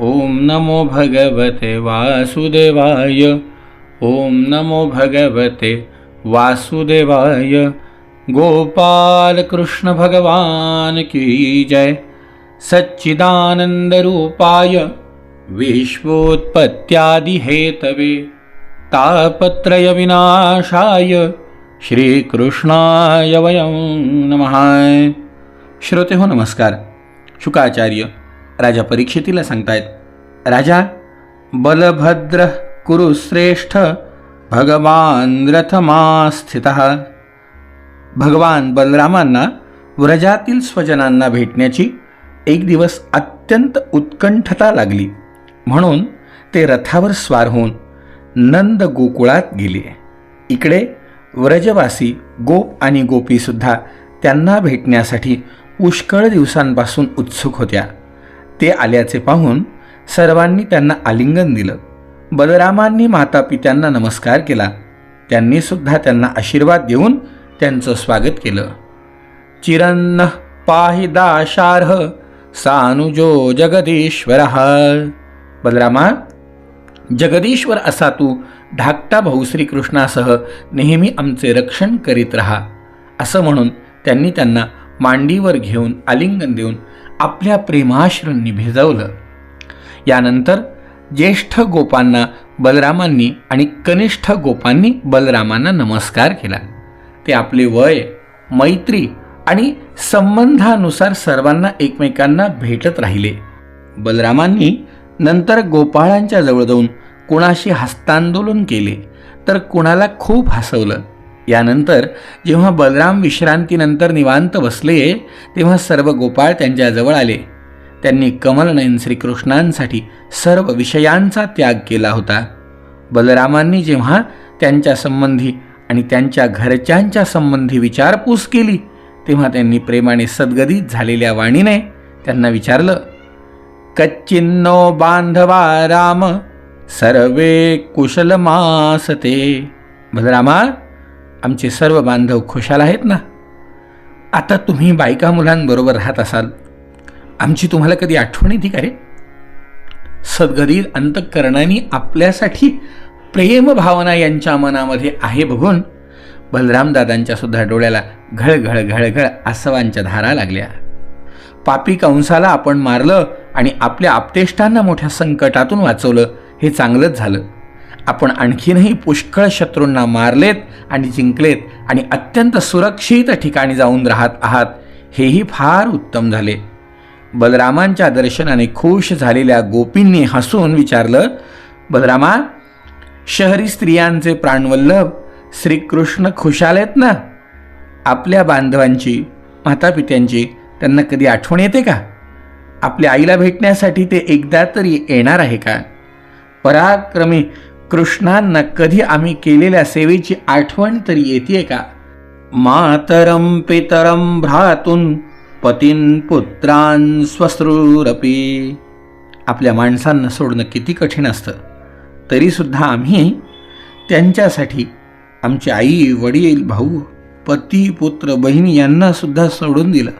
ओम नमो भगवते वासुदेवाय। ओम नमो भगवते वासुदेवाय। गोपाल कृष्ण भगवान की जय। सच्चिदानंद रूपाय विश्वोत्पत्त्यादिहेतवे। तापत्रय विनाशाय श्रीकृष्णाय वयं नमः। श्रोते हो नमस्कार। शुकाचार्य राजा परीक्षितीला सांगतायत राजा बलभद्र कुरुश्रेष्ठ भगवान रथमास्थित. भगवान बलरामांना व्रजातील स्वजनांना भेटण्याची एक दिवस अत्यंत उत्कंठता लागली. म्हणून ते रथावर स्वार होऊन नंद गोकुळात गेले. इकडे व्रजवासी गोप आणि गोपीसुद्धा त्यांना भेटण्यासाठी पुष्कळ दिवसांपासून उत्सुक होत्या. ते आल्याचे पाहून सर्वांनी त्यांना आलिंगन दिलं. बलरामांनी माता पित्यांना नमस्कार केला. त्यांनी सुद्धा त्यांना आशीर्वाद देऊन त्यांचं स्वागत केलं. चिरन्न पाहि दाशार्ह सानुजो जगदीश्वर. बलरामा जगदीश्वर असा तू धाकटा भाऊ श्रीकृष्णासह नेहमी आमचे रक्षण करीत राहा असं म्हणून त्यांनी त्यांना मांडीवर घेऊन आलिंगन देऊन आपल्या प्रेमाश्रूंनी भिजवलं यानंतर ज्येष्ठ गोपांना बलरामांनी आणि कनिष्ठ गोपांनी बलरामांना नमस्कार केला. ते आपले वय मैत्री आणि संबंधानुसार सर्वांना एकमेकांना भेटत राहिले. बलरामांनी नंतर गोपाळांच्या जवळ जाऊन कुणाशी हस्तांदोलन केले तर कुणाला खूप हसवलं. यानंतर जेव्हा बलराम विश्रांतीनंतर निवांत बसले तेव्हा सर्व गोपाळ त्यांच्याजवळ आले. त्यांनी कमलनयन श्रीकृष्णांसाठी सर्व विषयांचा त्याग केला होता. बलरामांनी जेव्हा त्यांच्या संबंधी आणि त्यांच्या घरच्यांच्या संबंधी विचारपूस केली तेव्हा त्यांनी प्रेमाने सद्गदित झालेल्या वाणीने त्यांना विचारलं कच्चिन्नो बांधवा राम सर्वे कुशलमासते बलरामा आमचे सर्व बांधव खुशाल आहेत ना? आता तुम्ही बायका मुलांबरोबर राहत असाल आमची तुम्हाला कधी आठवण येते का रे? सद्गरीर अंतकरणाने आपल्यासाठी प्रेमभावना यांच्या मनामध्ये आहे बघून बलरामदादांच्या सुद्धा डोळ्याला घळघळ घळघळ आसवांच्या धारा लागल्या. पापी कंसाला आपण मारलं आणि आपल्या आपतेष्टांना मोठ्या संकटातून वाचवलं हे चांगलंच झालं. आपण आणखीनही पुष्कळ शत्रूंना मारलेत आणि जिंकलेत आणि अत्यंत सुरक्षित ठिकाणी जाऊन राहत आहात हेही फार उत्तम झाले. बलरामांच्या दर्शनाने खुश झालेल्या गोपींनी हसून विचारलं बलरामा शहरी स्त्रियांचे प्राणवल्लभ श्रीकृष्ण खुशाल आहेत ना? आपल्या बांधवांची मातापित्यांची त्यांना कधी आठवण येते का? आपल्या आईला भेटण्यासाठी ते एकदा तरी येणार आहे का? पराक्रमी कृष्णांना कधी आम्ही केलेल्या सेवेची आठवण तरी येते का? मातरम पितरम भ्रातून पतीन पुत्रान स्वश्रूरपी. आपल्या माणसांना सोडणं किती कठीण असतं तरीसुद्धा आम्ही त्यांच्यासाठी आमची आई वडील भाऊ पती पुत्र बहिणी यांनासुद्धा सोडून दिलं.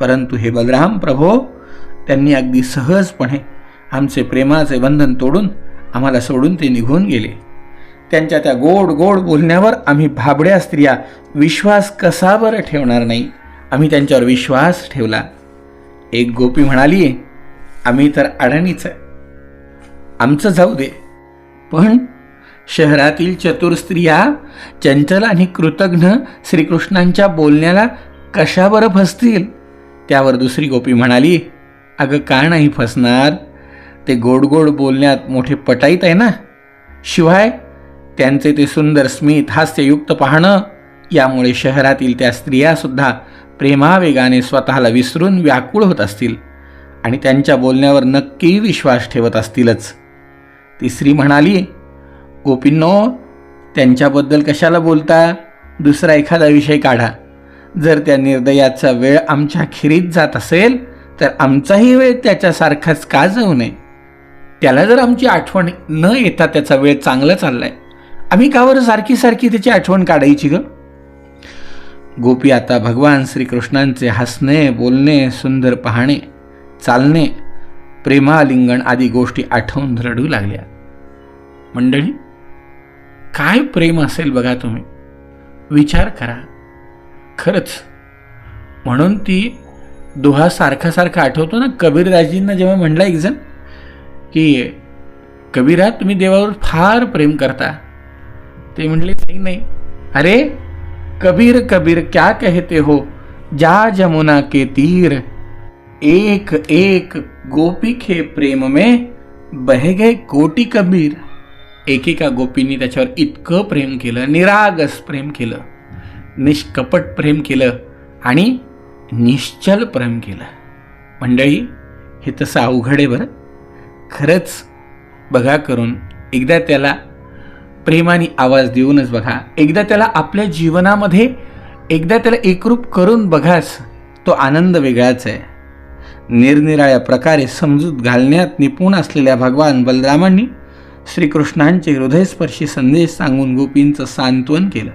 परंतु हे बलराम प्रभो त्यांनी अगदी सहजपणे आमचे प्रेमाचे बंधन तोडून आम्हाला सोडून ते निघून गेले. त्यांच्या त्या गोड गोड बोलण्यावर आम्ही भाबड्या स्त्रिया विश्वास कसा बरं ठेवणार नाही? आम्ही त्यांच्यावर विश्वास ठेवला. एक गोपी म्हणाली आम्ही तर अडाणीच आहे. आमचं जाऊ दे. पण शहरातील चतुर स्त्रिया चंचल आणि कृतघ्न श्रीकृष्णांच्या बोलण्याला कशा बरं फसतील? त्यावर दुसरी गोपी म्हणाली अगं का नाही फसणार? ते गोड गोड बोलण्यात मोठे पटाईत आहे ना? शिवाय त्यांचे ते सुंदर स्मित हास्ययुक्त पाहणं यामुळे शहरातील त्या स्त्रियासुद्धा प्रेमावेगाने स्वतःला विसरून व्याकुळ होत असतील आणि त्यांच्या बोलण्यावर नक्की विश्वास ठेवत असतीलच. तिसरी म्हणाली गोपींनो त्यांच्याबद्दल कशाला बोलता? दुसरा एखादा विषय काढा. जर त्या निर्दयाचा वेळ आमच्या खिरीत जात असेल तर आमचाही वेळ त्याच्यासारखाच का जाऊ नये? त्याला जर आमची आठवण न येता त्याचा वेळ चांगला चाललाय आम्ही का बरं सारखी सारखी त्याची आठवण काढायची ग? गोपी आता भगवान श्रीकृष्णांचे हसणे बोलणे सुंदर पाहणे चालणे प्रेमालिंगण आदी गोष्टी आठवून रडू लागल्या. मंडळी काय प्रेम असेल बघा तुम्ही? विचार करा. खरंच म्हणून ती दोहा सारखा सारखा आठवतो ना कबीरदाजींना जेव्हा म्हणला एक जण की कबीरा तुम्ही देवावर फार प्रेम करता. ते म्हणले नाही नाही. अरे कबीर कबीर क्या कहते हो? जा जमुना के तीर. एक एक गोपी खे प्रेम में बह गए कोटी कबीर। एकेका गोपींनी त्याच्यावर इतकं प्रेम केलं निरागस प्रेम केलं निष्कपट प्रेम केलं आणि निश्चल प्रेम केलं. मंडळी हे तसं अवघड आहे बरं. खरंच बघा करून एकदा त्याला प्रेमाने आवाज देऊनच बघा. एकदा त्याला आपल्या जीवनामध्ये एकदा त्याला एकरूप करून बघाच तो आनंद वेगळाच आहे. निरनिराळ्या प्रकारे समजूत घालण्यात निपुण असलेल्या भगवान बलरामांनी श्रीकृष्णांचे हृदयस्पर्शी संदेश सांगून गोपींचं सांत्वन केलं.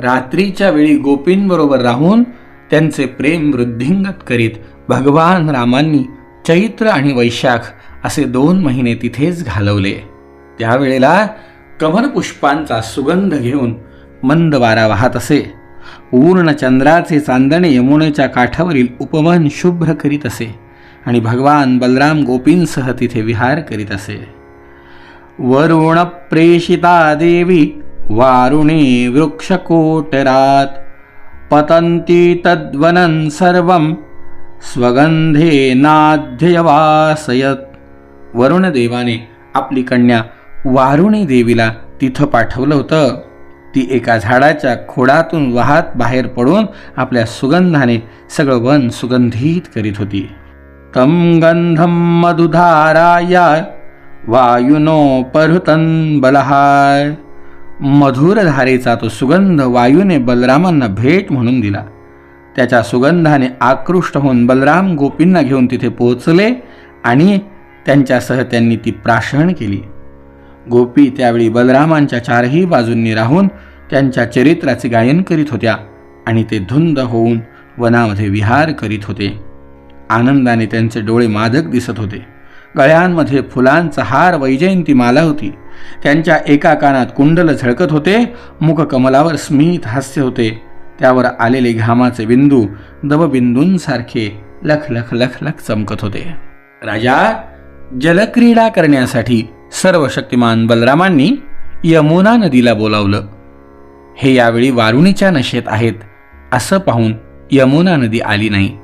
रात्रीच्या वेळी गोपींबरोबर राहून त्यांचे प्रेम वृद्धिंगत करीत भगवान रामांनी चैत्र आणि वैशाख असे दोन महिने तिथेच घालवले. त्यावेळेला कमलपुष्पांचा सुगंध घेऊन मंद वारा वाहत असे. पूर्ण चंद्राचे चांदणे यमुनेच्या काठावरील उपवन शुभ्र करीत असे आणि भगवान बलराम गोपींसह तिथे विहार करीत असे. वरुण प्रेषिता देवी वारुणे वृक्षकोटरात पतंती तद्वनं सर्वं स्वगंधे नाध्ययवासयत। वरुणदेवाने आपली कन्या वारुणी देवीला तिथं पाठवलं होतं. ती एका झाडाच्या खोडातून वाहत बाहेर पडून आपल्या सुगंधाने सगळं वन सुगंधित करीत होती. तम गंधम मधुधाराया वायुनो परुतन बलहाय. मधुर धारेचा तो सुगंध वायूने बलरामांना भेट म्हणून दिला. त्याच्या सुगंधाने आकृष्ट होऊन बलराम गोपींना घेऊन तिथे पोहोचले आणि त्यांच्यासह त्यांनी ती प्राशन केली. गोपी त्यावेळी बलरामांच्या चारही बाजूंनी राहून त्यांच्या चरित्राचे गायन करीत होत्या आणि ते धुंद होऊन वनामध्ये विहार करीत होते. आनंदाने त्यांचे डोळे मादक दिसत होते. गळ्यांमध्ये फुलांचा हार वैजयंती माला होती. त्यांच्या एका कानात कुंडल झळकत होते मुखकमलावर स्मित हास्य होते. त्यावर आलेले घामाचे बिंदू दवबिंदूंसारखे लख लख लख लख चमकत होते. राजा जलक्रीडा करण्यासाठी सर्व शक्तिमान बलरामांनी यमुना नदीला बोलावलं. हे यावेळी वारुणीच्या नशेत आहेत असं पाहून यमुना नदी आली नाही.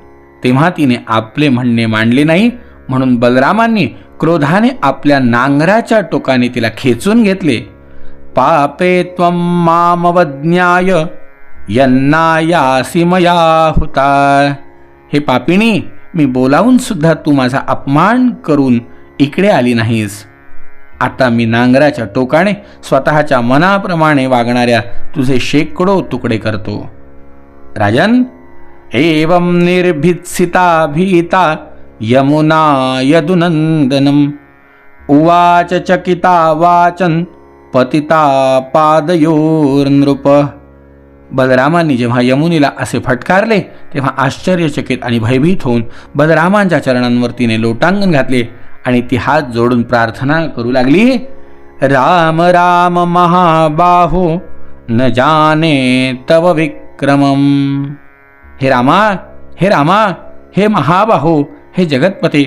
तेव्हा तिने आपले म्हणणे मांडले नाही म्हणून बलरामांनी क्रोधाने आपल्या नांगराच्या टोकाने तिला खेचून घेतले. पापे त्वं मामवज्ञाय यन्नायासी मया हुता. हे पापिणी मी बोलावून सुद्धा तू माझा अपमान करून इकडे आली नाहीस. आता मी नांगराच्या टोकाने स्वतःच्या मनाप्रमाणे वागणाऱ्या तुझे शेकडो तुकडे करतो. राजन एवं निर्भित्सिता भीता यमुना यदुनंदनम उवाच चकिता वाचन पतिता पादयोर नृप बलरामांनी जेव्हा यमुनीला असे फटकारले तेव्हा आश्चर्यचकित आणि भयभीत होऊन बलरामांच्या चरणांवर तिने लोटांगण घातले. आणि ती हात जोडून प्रार्थना करू लागली राम राम महाबाहो न जाने तव विक्रमम. हे रामा हे रामा हे महाबाहो हे जगतपते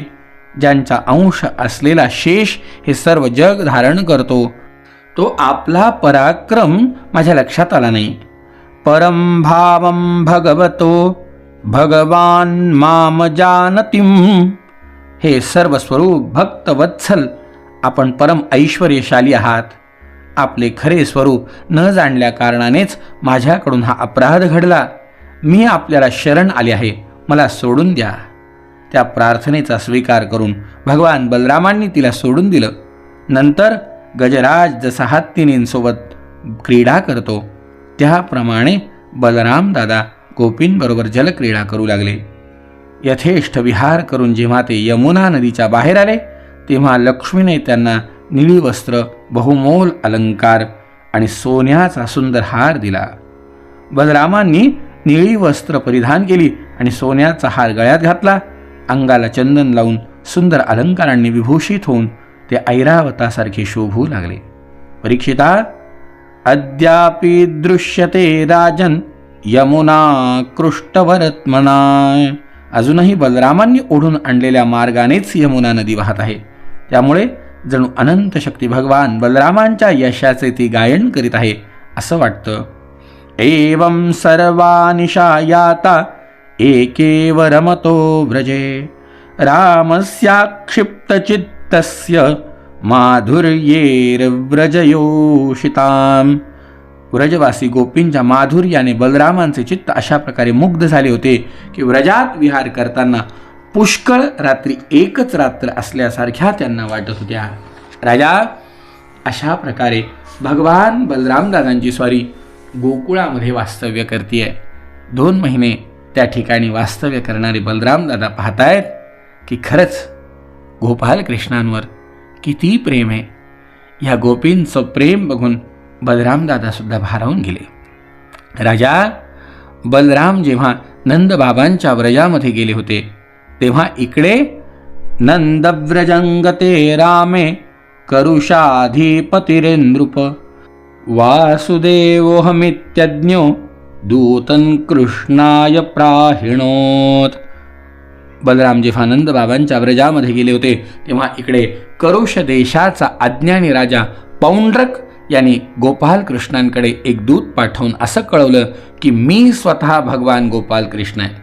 ज्यांचा अंश असलेला शेष हे सर्व जग धारण करतो तो आपला पराक्रम माझ्या लक्षात आला नाही. परम भावम भगवतो भगवान माम जानतीम. हे सर्व स्वरूप भक्त वत्सल आपण परम ऐश्वर्यशाली आहात. आपले खरे स्वरूप न जाणल्या कारणानेच माझ्याकडून हा अपराध घडला. मी आपल्याला शरण आले आहे मला सोडून द्या. त्या प्रार्थनेचा स्वीकार करून भगवान बलरामांनी तिला सोडून दिलं. नंतर गजराज जसा हत्तीनींसोबत क्रीडा करतो त्याप्रमाणे बलराम दादा गोपींबरोबर जलक्रीडा करू लागले. यथेष्ट विहार करून जेव्हा ते यमुना नदीच्या बाहेर आले तेव्हा लक्ष्मीने त्यांना निळी वस्त्र बहुमोल अलंकार आणि सोन्याचा सुंदर हार दिला. बलरामांनी निळी वस्त्र परिधान केली आणि सोन्याचा हार गळ्यात घातला. अंगाला चंदन लावून सुंदर अलंकारांनी विभूषित होऊन ते ऐरावतासारखे शोभू लागले. परीक्षिता अद्यापि दृश्यते राजन यमुना कृष्टवरत्मना. अजूनही बलरामांनी ओढून आणलेल्या मार्गानेच यमुना नदी वाहत आहे. त्यामुळे जणू अनंत शक्ती भगवान बलरामांच्या यशाचे ती गायन करीत आहे असं वाटतं. एवं सर्वानिशा याता एकेव रमतो व्रजे. रामस्याक्षिप्तचित्तस्य माधुर्येर्व्रजयोषिताम्. व्रजवासी गोपींच्या माधुर्याने बलरामांचे चित्त अशा प्रकारे मुग्ध झाले होते की व्रजात विहार करताना पुष्कळ रात्री एकच रात्र असल्यासारख्या त्यांना वाटत होत्या. राजा अशा प्रकारे भगवान बलरामदादांची स्वारी गोकुळामध्ये वास्तव्य करते दोन महिने त्या ठिकाणी वास्तव्य करणारे बलरामदादा पाहतायत की खरंच गोपाल कृष्णांवर किती प्रेम आहे. ह्या गोपींचं प्रेम बघून बलरामदादासुद्धा भारावून गेले. राजा बलराम जेव्हा नंदबाबांच्या व्रजामध्ये गेले होते तेव्हा इकडे नंदव्रजंगते रामे करुषाधिपतिरेंद्रुप वासुदेवोहमित्यज्ञो दूतन कृष्णाय प्राहिणोत. बलराम जेव्हा नंदबाबांच्या व्रजामध्ये गेले होते तेव्हा इकडे करुष देशाचा अज्ञानी राजा पौंड्रक यांनी गोपाल कृष्णांकडे एक दूत पाठवून असं कळवलं की मी स्वतः भगवान गोपाल कृष्ण आहे.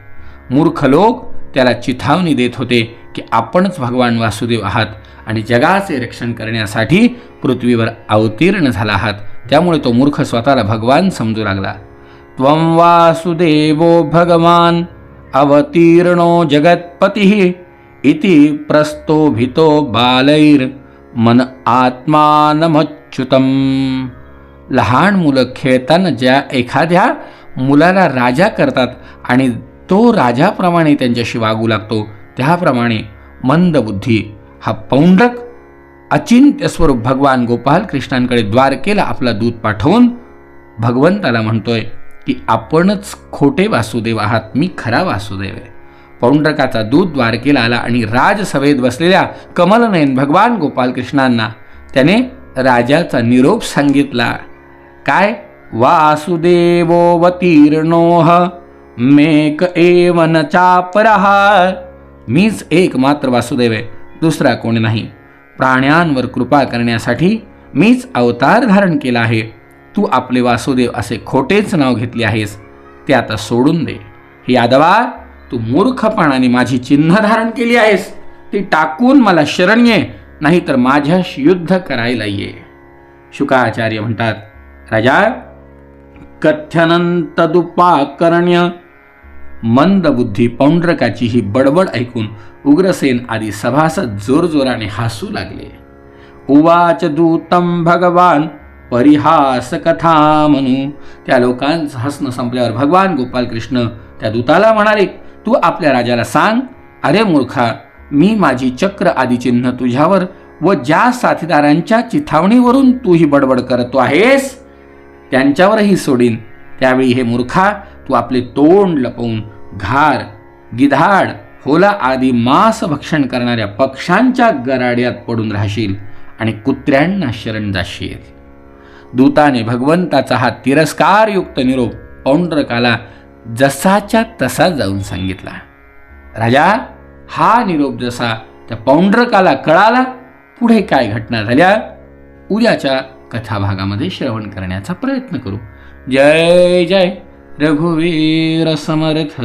मूर्ख लोक त्याला चिथावणी देत होते की आपणच भगवान वासुदेव आहात आणि जगाचे रक्षण करण्यासाठी पृथ्वीवर अवतीर्ण झाला आहात. त्यामुळे तो मूर्ख स्वतःला भगवान समजू लागला. त्वं वासुदेवो भगवान अवतीर्णो जगत्पती इति प्रस्तोभितो बालैर मन अच्युतम। लहान मुलं खेळताना ज्या एखाद्या मुलाला राजा करतात आणि तो राजाप्रमाणे त्यांच्याशी वागू लागतो त्याप्रमाणे मंदबुद्धी हा पौंडक अचिंत्य स्वरूप भगवान गोपाल कृष्णांकडे द्वारकेला आपला दूत पाठवून भगवंताला म्हणतोय की आपणच खोटे वासुदेव आहात मी खरा वासुदेव आहे. पौंडकाचा दूत द्वारकेला आला आणि राजसभेत बसलेल्या कमलनयन भगवान गोपाल कृष्णांना त्याने राजाचा निरोप सांगितला. काय? वासुदेवोवतीर्णोह मेक एव न चापरहा मीच एक मात्र वासुदेव आहे दुसरा कोणी नाही. प्राण्यांवर कृपा करण्यासाठी मीच अवतार धारण केला आहे. तू आपले वासुदेव असे खोटेच नाव घेतले आहेस ते आता सोडून दे. हे यादवा तू मूर्खपणाने माझी चिन्ह धारण केली आहेस. ती टाकून मला शरण ये नाहीतर माझ्याशी युद्ध करायला ये. शुकाचार्य म्हणतात राजा कथ्यनंतदुपाकर्ण्य मंदबुद्धी पौंड्रकाची ही बडबड ऐकून उग्रसेन आदी सभासद जोरजोराने हसू लागले. उवाच दूतम भगवान परिहास कथा म्हणू त्या लोकांचं हसणं संपल्यावर भगवान गोपाल कृष्ण त्या दूताला म्हणाले तू आपल्या राजाला सांग अरे मूर्खा मी माझी चक्र आदी चिन्ह तुझ्यावर व ज्या साथीदारांच्या चिथावणीवरून तू ही बडबड करतो आहेस त्यांच्यावरही सोडीन. त्यावेळी हे मूर्खा तू आपले तोंड लपवून घार गिधाड होला आदी मांस भक्षण करणाऱ्या पक्ष्यांच्या गराड्यात पडून राहशील आणि कुत्र्यांना शरण जाशील. दूताने भगवंताचा हा तिरस्कारयुक्त निरोप पौंड्रकाला जसाच्या तसा जाऊन सांगितला. राजा हा निरोप जसा त्या पौंड्रकाला कळाला पुढे काय घटना झाल्या? उद्याच्या कथाभागामध्ये श्रवण करण्याचा प्रयत्न करू. जय जय रघुवीर समर्थ!